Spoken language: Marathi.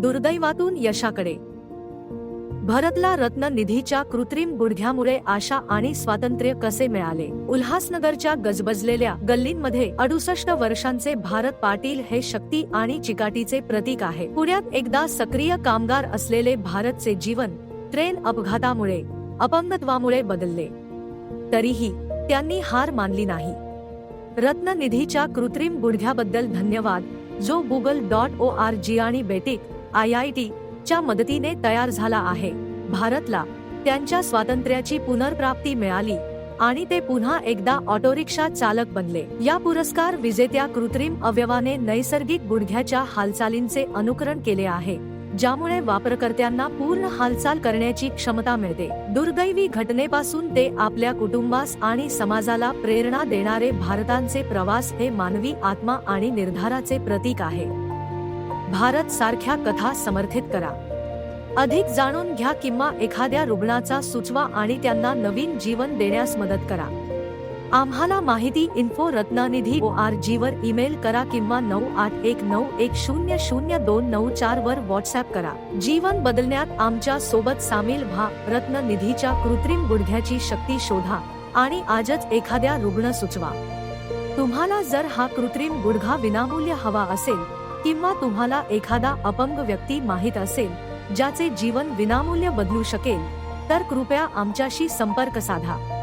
दुर्दैवातून यशाकडे. भरतला रत्ननिधीच्या कृत्रिम गुडघ्यामुळे आशा आणि स्वातंत्र्य कसे मिळाले? उल्हासनगरच्या गजबजलेल्या गल्लींमध्ये अडुसष्ट वर्षांचे भारत पाटील हे शक्ती आणि चिकाटीचे प्रतीक आहे. पुण्यात एकदा सक्रिय कामगार असलेले भारतचे जीवन ट्रेन अपघातामुळे अपंगत्वामुळे बदलले. तरीही त्यांनी हार मानली नाही. रत्ननिधीच्या कृत्रिम गुडघ्याबद्दल धन्यवाद जो Google dot O R G आणि बेटिक आय आय टी च्या मदतीने तयार झाला आहे. भारतला त्यांच्या स्वातंत्र्याची पुनर्प्राप्ती मिळाली आणि ते पुन्हा एकदा ऑटोरिक्षा चालक बनले. या पुरस्कार विजेत्या कृत्रिम अवयवाने नैसर्गिक गुडघ्याच्या हालचालींचे अनुकरण केले आहे ज्यामुळे वापरकर्त्यांना पूर्ण हालचाल करण्याची क्षमता मिळते. दुर्दैवी घटनेपासून ते आपल्या कुटुंबास आणि समाजाला प्रेरणा देणारे भारतांचे प्रवास हे मानवी आत्मा आणि निर्धाराचे प्रतीक आहे. भारत सारख्या कथा समर्थित करा. अधिक जाणून घ्या किंवा एखाद्या रुग्णाचा सुचवा आणि त्यांना नवीन जीवन देण्यास मदत करा. आम्हाला माहिती इन्फो रत्नानिधी ओ आर जी वर ईमेल करा किंवा नऊ आठ एक नऊ एक शून्य शून्य दोन नऊ चार वर व्हॉट्सअप करा. जीवन बदलण्यात आमच्यासोबत सामील व्हा. रत्ननिधीच्या कृत्रिम गुडघ्याची शक्ती शोधा आणि आजच एखाद्या रुग्ण सुचवा. तुम्हाला जर हा कृत्रिम गुडघा विनामूल्य हवा असेल किंवा तुम्हाला एखादा अपंग व्यक्ती माहीत असेल ज्याचे जीवन विनामूल्य बदलू शकेल तर कृपया आमच्याशी संपर्क साधा.